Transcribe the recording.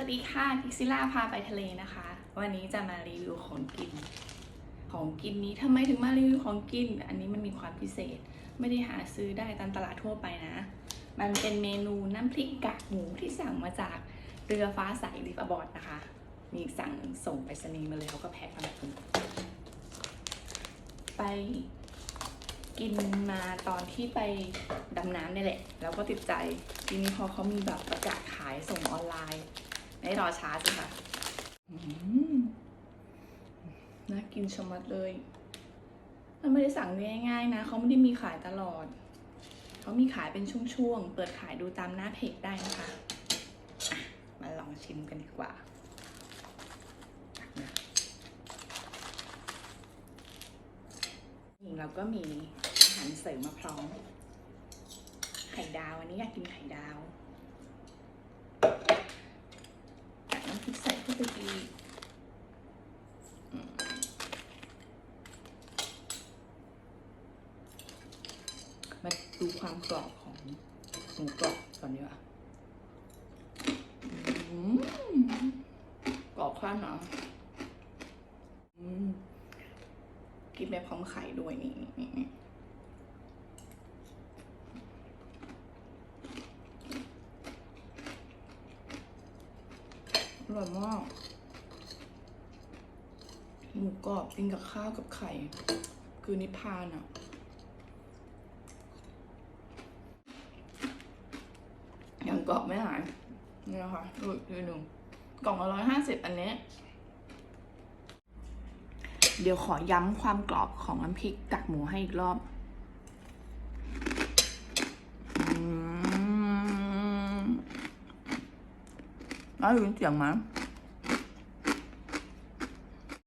วัสดีค่ะพิกซิล่าพาไปทะเลนะคะ วันนี้จะมารีวิวของกิน ของกินนี้ทำไมถึงมารีวิวของกิน อันนี้มันมีความพิเศษ ไม่ได้หาซื้อได้ตามตลาดทั่วไปนะ มันเป็นเมนูน้ำพริกกากหมูที่สั่งมาจากเรือฟ้าใสลิฟอบอร์ดนะคะ มีสั่งส่งไปรษณีมาเลยเขาก็แพ็คมาแบบนี้ไปกินมาตอนที่ไปดำน้ำนี่แหละ แล้วก็ติดใจทีนี้พอเขามีแบบประกาศขายส่งออนไลน์ ไม่รอช้าสิค่ะอืมน่ากินชะมัดเลย มันไม่ได้สั่งง่ายๆนะ เขาไม่ได้มีขายตลอด เขามีขายเป็นช่วงๆ เปิดขายดูตามหน้าเพจได้นะคะอะมาลองชิมกันดีกว่านะนี่เราก็มีอาหารเสริมมาพร้อม ไข่ดาว อันนี้อยากกินไข่ดาว ตักน้ำพริกใส่เข้าไปอีกอืมมา ดูความกรอบของหมูกรอบก่อนดีกว่ากรอบข้างเนาะอืมกินแบบพร้อมไข่ด้วยนี่นี่อร่อยมากหมูกรอบกินกับข้าวกับไข่ คือนิพพานอะยัง กรอบไม่หายนี่นะคะดูอีกทีหนึ่งกล่องละร้อยห้าสิบอันนี้ เดี๋ยวขอย้ำความกรอบของน้ำพริกกากหมูให้อีกรอบอืมได้ยินเสียงมั้ย